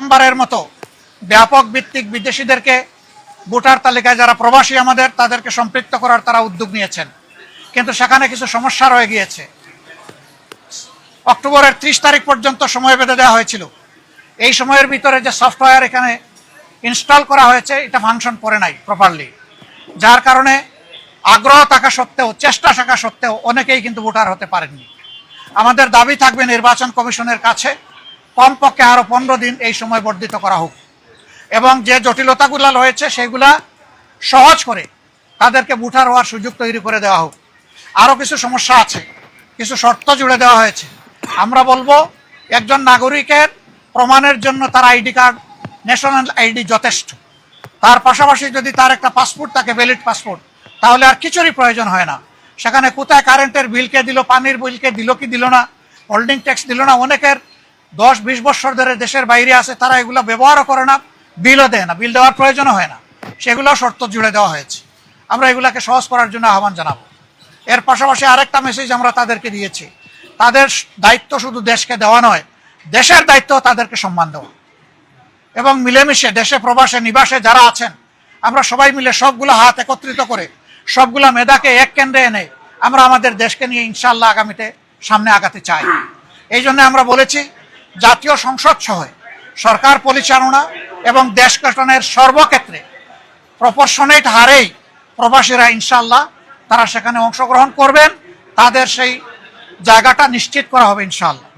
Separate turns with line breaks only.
প্রথমবারের মতো ব্যাপক ভিত্তিক বিদেশিদেরকে ভোটার তালিকায় যারা প্রবাসী আমাদের, তাদেরকে সম্পৃক্ত করার তারা উদ্যোগ নিয়েছেন। কিন্তু সেখানে কিছু সমস্যা রয়ে গিয়েছে। অক্টোবরের ত্রিশ তারিখ পর্যন্ত সময় বেঁধে দেওয়া হয়েছিল। এই সময়ের ভিতরে যে সফটওয়্যার এখানে ইনস্টল করা হয়েছে, এটা ফাংশন করে নাই প্রপারলি যার কারণে আগ্রহ থাকা সত্ত্বেও, চেষ্টা থাকা সত্ত্বেও অনেকেই কিন্তু ভোটার হতে পারেননি। আমাদের দাবি থাকবে নির্বাচন কমিশনের কাছে কমপক্ষে আরও পনেরো দিন এই সময় বর্ধিত করা হোক। এবং যে জটিলতাগুলো রয়েছে, সেগুলা সহজ করে তাদেরকে ভোটার হওয়ার সুযোগ তৈরি করে দেওয়া হোক। আরও কিছু সমস্যা আছে, কিছু শর্ত জুড়ে দেওয়া হয়েছে। আমরা বলব, একজন নাগরিকের প্রমাণের জন্য তার আইডি কার্ড, ন্যাশনাল আইডি যথেষ্ট। তার পাশাপাশি যদি তার একটা পাসপোর্ট থাকে, ভ্যালিড পাসপোর্ট, তাহলে আর কিছুরই প্রয়োজন হয় না। সেখানে কোথায় কারেন্টের বিলকে দিল, পানির বিলকে দিল কি দিল না, হোল্ডিং ট্যাক্স দিল না, অনেকের দশ বিশ বছর ধরে দেশের বাইরে আছে, তারা এগুলো ব্যবহারও করে না, বিলও দেয় না, বিল দেওয়ার প্রয়োজনও হয় না। সেগুলো শর্ত জুড়ে দেওয়া হয়েছে। আমরা এগুলাকে সহজ করার জন্য আহ্বান জানাব। এর পাশাপাশি আরেকটা মেসেজ আমরা তাদেরকে দিয়েছি। তাদের দায়িত্ব শুধু দেশকে দেওয়া নয়, দেশের দায়িত্ব তাদেরকে সম্মান দেওয়া। এবং মিলেমিশে দেশে প্রবাসে, নিবাসে যারা আছেন, আমরা সবাই মিলে সবগুলো হাত একত্রিত করে, সবগুলো মেধাকে এক কেন্দ্রে এনে আমরা আমাদের দেশকে নিয়ে ইনশাল্লাহ আগামীতে সামনে আগাতে চাই। এই জন্য আমরা বলেছি জাতীয় সংসদ সহ সরকার পরিচালনা এবং দেশ গঠনের সর্বক্ষেত্রে প্রপোর্শনেট হারেই প্রবাসীরা ইনশাল্লাহ তারা সেখানে অংশগ্রহণ করবেন। তাদের সেই জায়গাটা নিশ্চিত করা হবে ইনশাল্লাহ